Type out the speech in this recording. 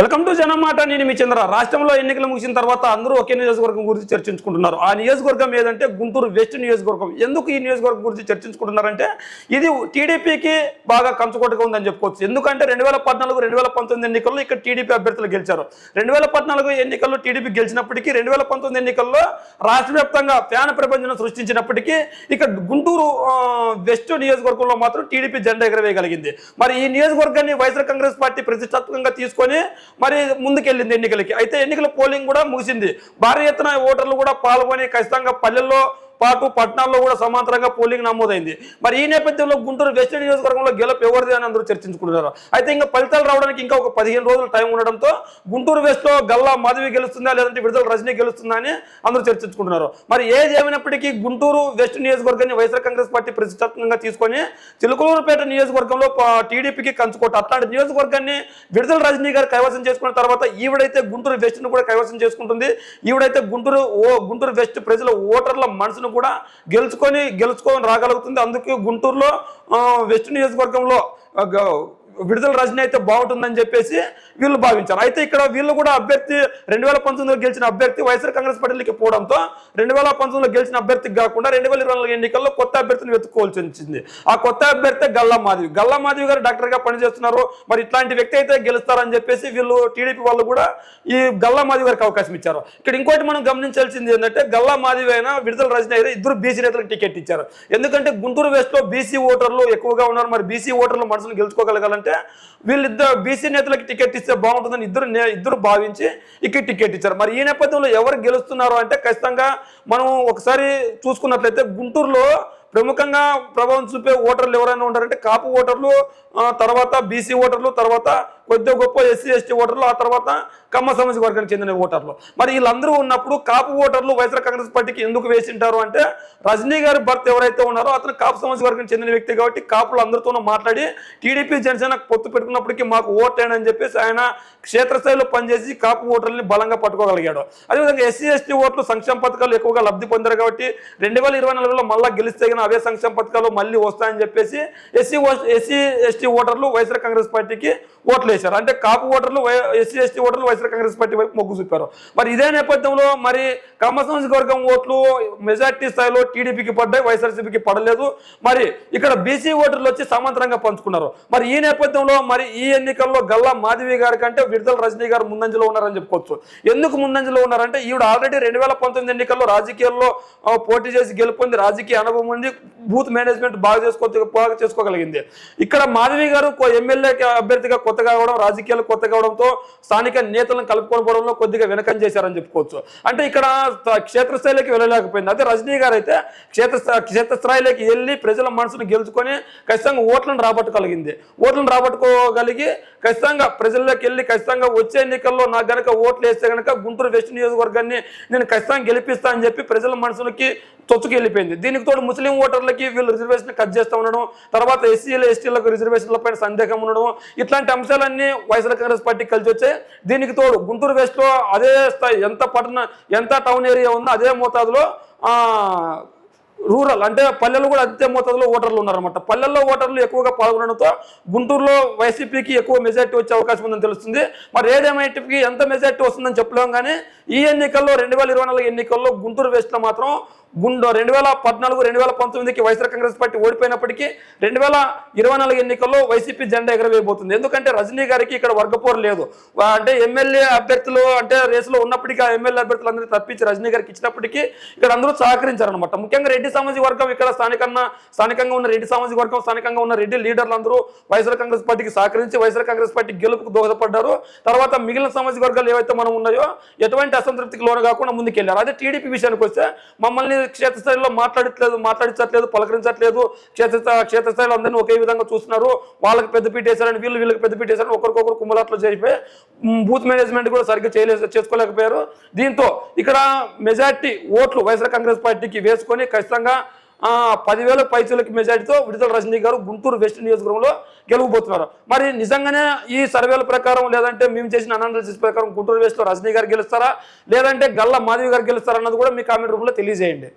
Welcome to జనమాట నేను మీ చంద్ర. రాష్ట్రంలో ఎన్నికలు ముగిసిన తర్వాత అందరూ ఒకే నియోజకవర్గం గురించి చర్చించుకుంటున్నారు. ఆ నియోజకవర్గం ఏదంటే గుంటూరు వెస్ట్ నియోజకవర్గం. ఎందుకు ఈ నియోజకవర్గం గురించి చర్చించుకుంటున్నారంటే ఇది టీడీపీకి బాగా కంచుకోటగా ఉందని చెప్పుకోవచ్చు. ఎందుకంటే రెండు వేల పద్నాలుగు రెండు వేల పంతొమ్మిది ఎన్నికల్లో ఇక్కడ టీడీపీ అభ్యర్థులు గెలిచారు. రెండు వేల పద్నాలుగు ఎన్నికల్లో టీడీపీ గెలిచినప్పటికీ రెండు వేల పంతొమ్మిది ఎన్నికల్లో రాష్ట్ర వ్యాప్తంగా ఫ్యాన్ ప్రపంచం సృష్టించినప్పటికీ ఇక్కడ గుంటూరు వెస్ట్ నియోజకవర్గంలో మాత్రం టీడీపీ జెండా ఎగరవేయగలిగింది. మరి ఈ నియోజకవర్గాన్ని వైఎస్ఆర్ కాంగ్రెస్ పార్టీ ప్రతిష్టాత్మకంగా తీసుకొని మరి ముందుకెళ్ళింది ఎన్నికలకి. అయితే ఎన్నికల పోలింగ్ కూడా ముగిసింది. భారీ ఎత్తున ఓటర్లు కూడా పాల్గొని ఖచ్చితంగా పల్లెల్లో పాటు పట్టణాల్లో కూడా సమాంతరంగా పోలింగ్ నమోదైంది. మరి ఈ నేపథ్యంలో గుంటూరు వెస్ట్ నియోజకవర్గంలో గెలుపు ఎవరిది అని అందరూ చర్చించుకుంటున్నారు. అయితే ఇంకా ఫలితాలు రావడానికి ఇంకా ఒక పదిహేను రోజులు టైం ఉండడంతో గుంటూరు వెస్ట్లో గల్లా మాధవి గెలుస్తుందా లేదంటే విడుదల రజనీ గెలుస్తుందా అని అందరూ చర్చించుకుంటున్నారు. మరి ఏది ఏమైనప్పటికీ గుంటూరు వెస్ట్ నియోజకవర్గాన్ని వైఎస్ఆర్ కాంగ్రెస్ పార్టీ ప్రతిష్టాత్మకంగా తీసుకొని చిలుకలూరుపేట నియోజకవర్గంలో టీడీపీకి కంచుకోట అట్లాంటి నియోజకవర్గాన్ని విడుదల రజనీ గారు కైవసం చేసుకున్న తర్వాత ఈవిడైతే గుంటూరు వెస్ట్ను కూడా కైవసం చేసుకుంటుంది. ఈవిడైతే గుంటూరు ఓ గుంటూరు వెస్ట్ ప్రజల ఓటర్ల మనసును కూడా గెలుచుకొని గెలుచుకొని రాగలుగుతుంది. అందుకే గుంటూరులో ఆ, వెస్ట్ నియోజకవర్గంలో విడుదల రజనీ అయితే బాగుంటుందని చెప్పేసి వీళ్ళు భావించారు. అయితే ఇక్కడ వీళ్ళు కూడా అభ్యర్థి రెండు వేల పంతొమ్మిదిలో గెలిచిన అభ్యర్థి వైఎస్ఆర్ కాంగ్రెస్ పార్టీకి పోవడంతో రెండు వేల పంతొమ్మిదిలో గెలిచిన అభ్యర్థికి కాకుండా రెండు వేల ఇరవై నాలుగు ఎన్నికల్లో కొత్త అభ్యర్థిని వెతుక్కోవాల్సి వచ్చింది. ఆ కొత్త అభ్యర్థి గల్లా మాధవి. గల్లా మాధవి గారు డాక్టర్గా పనిచేస్తున్నారు. మరి ఇట్లాంటి వ్యక్తి అయితే గెలుస్తారని చెప్పేసి వీళ్ళు టీడీపీ వాళ్ళు కూడా ఈ గల్లా మాధవి గారికి అవకాశం ఇచ్చారు. ఇక్కడ ఇంకోటి మనం గమనించాల్సింది ఏంటంటే గల్లా మాధవి అయినా విడుదల రజనీ అయితే ఇద్దరు బీసీ నేతలకు టికెట్ ఇచ్చారు. ఎందుకంటే గుంటూరు వెస్ట్లో బీసీ ఓటర్లు ఎక్కువగా ఉన్నారు. మరి బీసీ ఓటర్లు మనసును గెలుచుకోగలగాలంటే వీళ్ళిద్దరు బీసీ నేతలకు టికెట్ ఇస్తే బాగుంటుందని ఇద్దరు నే- ఇద్దరు భావించి ఇక్కడ టికెట్ ఇచ్చారు. మరి ఈ నేపథ్యంలో ఎవరు గెలుస్తున్నారు అంటే ఖచ్చితంగా మనం ఒకసారి చూసుకున్నట్లయితే గుంటూరులో ప్రముఖంగా ప్రభావం చూపే ఓటర్లు ఎవరైనా ఉంటారంటే కాపు ఓటర్లు తర్వాత బీసీ ఓటర్లు తర్వాత కొద్ది గొప్ప ఎస్సీ ఎస్టీ ఓటర్లు ఆ తర్వాత కమ్మ సమస్య వర్గానికి చెందిన ఓటర్లు. మరి వీళ్ళందరూ ఉన్నప్పుడు కాపు ఓటర్లు వైఎస్ఆర్ కాంగ్రెస్ పార్టీకి ఎందుకు వేసింటారు అంటే రజనీ గారి భర్త ఎవరైతే ఉన్నారో అతను కాపు సమస్య వర్గానికి చెందిన వ్యక్తి కాబట్టి కాపులు అందరితోనూ మాట్లాడి టీడీపీ జనసేన పొత్తు పెట్టుకున్నప్పటికీ మాకు ఓటేయండి అని చెప్పేసి ఆయన క్షేత్రస్థాయిలో పనిచేసి కాపు ఓటర్లని బలంగా పట్టుకోగలిగాడు. అదేవిధంగా ఎస్సీ ఎస్టీ ఓట్లు సంక్షేమ పథకాలు ఎక్కువగా లబ్ధి పొందారు కాబట్టి రెండు వేల ఇరవై నాలుగులో మళ్ళీ గెలిస్తే కానీ అవే సంక్షేమ పథకాలు మళ్ళీ వస్తాయని చెప్పేసి ఎస్సీ ఎస్సీ ఎస్టీ ఓటర్లు వైఎస్ఆర్ కాంగ్రెస్ పార్టీకి ఓట్లు వేశారు. అంటే కాపు ఓటర్లు ఎస్సీ ఎస్టీ ఓటర్లు వైఎస్ఆర్ కాంగ్రెస్ పార్టీ వైపు మొగ్గు చూపారు. మరి ఇదే నేపథ్యంలో మరి కమ్మ సామాజిక వర్గం ఓట్లు మెజార్టీ స్థాయిలో టీడీపీకి పడ్డాయి వైఎస్ఆర్సీపీకి పడలేదు. మరి ఇక్కడ బీసీ ఓటర్లు వచ్చి సమాంతరంగా పంచుకున్నారు. మరి ఈ నేపథ్యంలో మరి ఈ ఎన్నికల్లో గల్లా మాధవి గారి కంటే విడుదల రజనీ గారు ముందంజలో ఉన్నారని చెప్పుకోవచ్చు. ఎందుకు ముందంజలో ఉన్నారంటే ఈవిడ ఆల్రెడీ రెండు వేల పంతొమ్మిది ఎన్నికల్లో రాజకీయాల్లో పోటీ చేసి గెలుపొంది రాజకీయ అనుభవం ఉంది. బూత్ మేనేజ్మెంట్ బాగా చేసుకో బాగా చేసుకోగలిగింది. ఇక్కడ మాధవి గారు ఎమ్మెల్యే అభ్యర్థిగా కొత్తగా కావడం రాజకీయాలు కొత్త కావడంతో స్థానిక నేతలను కలుపుకొని పోవడంలో కొద్దిగా వెనకం చేశారని చెప్పుకోవచ్చు. అంటే ఇక్కడ క్షేత్రస్థాయిలోకి వెళ్ళలేకపోయింది. అదే రజనీ గారు అయితే క్షేత్ర క్షేత్రస్థాయిలోకి వెళ్ళి ప్రజల మనసును గెలుచుకొని ఖచ్చితంగా ఓట్లను రాబట్టుకోగలిగింది ఓట్లను రాబట్టుకోగలిగి ఖచ్చితంగా ప్రజల్లోకి వెళ్ళి ఖచ్చితంగా వచ్చే ఎన్నికల్లో నాకు గనక ఓట్లు వేస్తే గనక గుంటూరు వెస్ట్ నియోజకవర్గాన్ని నేను ఖచ్చితంగా గెలిపిస్తా అని చెప్పి ప్రజల మనసులకి తొచ్చుకు వెళ్ళిపోయింది దీనికి తోడు ముస్లిం ఓటర్లకి వీళ్ళు రిజర్వేషన్ కట్ చేస్తూ ఉండడం తర్వాత ఎస్సీలు ఎస్టీలకు రిజర్వేషన్ల పైన సందేహం ఉండడం ఇట్లాంటి అంశాలన్నీ వైఎస్ఆర్ కాంగ్రెస్ పార్టీకి కలిసి వచ్చాయి దీనికి తోడు గుంటూరు వెస్ట్లో అదే స్థాయి ఎంత పట్టణ ఎంత టౌన్ ఏరియా ఉందో అదే మోతాదులో రూరల్ అంటే పల్లెల్లో కూడా అదే మోతాదులో ఓటర్లు ఉన్నారన్నమాట. పల్లెల్లో ఓటర్లు ఎక్కువగా పాల్గొనడంతో గుంటూరులో వైసీపీకి ఎక్కువ మెజార్టీ వచ్చే అవకాశం ఉందని తెలుస్తుంది. మరి ఏదేమైనప్పటికీ ఎంత మెజార్టీ వస్తుందని చెప్పలేము కానీ ఈ ఎన్నికల్లో రెండు వేల ఇరవై నాలుగు ఎన్నికల్లో గుంటూరు వేస్ట్లో మాత్రం గుండో రెండు వేల పద్నాలుగు రెండు వేల పంతొమ్మిదికి వైఎస్ఆర్ కాంగ్రెస్ పార్టీ ఓడిపోయినప్పటికీ రెండు వేల ఇరవై నాలుగు ఎన్నికల్లో వైసీపీ జెండా ఎగరవేయబోతుంది. ఎందుకంటే రజనీ గారికి ఇక్కడ వర్గపోరు లేదు. అంటే ఎమ్మెల్యే అభ్యర్థులు అంటే రేసులో ఉన్నప్పటికీ ఆ ఎమ్మెల్యే అభ్యర్థులు అందరినీ తప్పించి రజనీ గారికి ఇచ్చినప్పటికీ ఇక్కడ అందరూ సహకరించారనమాట ముఖ్యంగా రెడ్డి సామాజిక వర్గం ఇక్కడ స్థానికంగా స్థానికంగా ఉన్న రెడ్డి సామాజిక వర్గం స్థానికంగా ఉన్న రెడ్డి లీడర్లు అందరూ వైఎస్ఆర్ కాంగ్రెస్ పార్టీకి సహకరించి వైఎస్ఆర్ కాంగ్రెస్ పార్టీ గెలుపుకు దోహదపడ్డారు. తర్వాత మిగిలిన సామాజిక వర్గాలు ఏవైతే మనం ఉన్నాయో ఎటువంటి అసంతృప్తికి లోను కాకుండా ముందుకెళ్ళారు. అదే టీడీపీ విషయానికి వస్తే మమ్మల్ని క్షేత్రస్థాయిలో మాట్లాడట్లేదు మాట్లాడించట్లేదు పలకరించట్లేదు. క్షేత్ర క్షేత్రస్థాయిలో అందరినీ ఒకే విధంగా చూస్తున్నారు. వాళ్ళకి పెద్దపీట వేసారని వీళ్ళు వీళ్ళకి పెద్దపీట వేశారని ఒకరికొకరు కుమ్మలాట్లు చేసిపోయి బూత్ మేనేజ్మెంట్ కూడా సరిగ్గా చేయలేదు చేసుకోలేకపోయారు. దీంతో ఇక్కడ మెజార్టీ ఓట్లు వైఎస్ఆర్ కాంగ్రెస్ పార్టీకి వేసుకొని ఖచ్చితంగా పదివేల పైసలకి మెజార్టీతో విడుదల రజనీ గారు గుంటూరు వెస్ట్ నియోజకవర్గంలో గెలవబోతున్నారు. మరి నిజంగానే ఈ సర్వేల ప్రకారం లేదంటే మేము చేసిన అనాలిసిస్ ప్రకారం గుంటూరు వెస్ట్లో రజనీ గారు గెలుస్తారా? లేదంటే గల్లా మాధవి గారు గెలుస్తారా అన్నది కూడా మీ కామెంట్ రూపంలో తెలియజేయండి.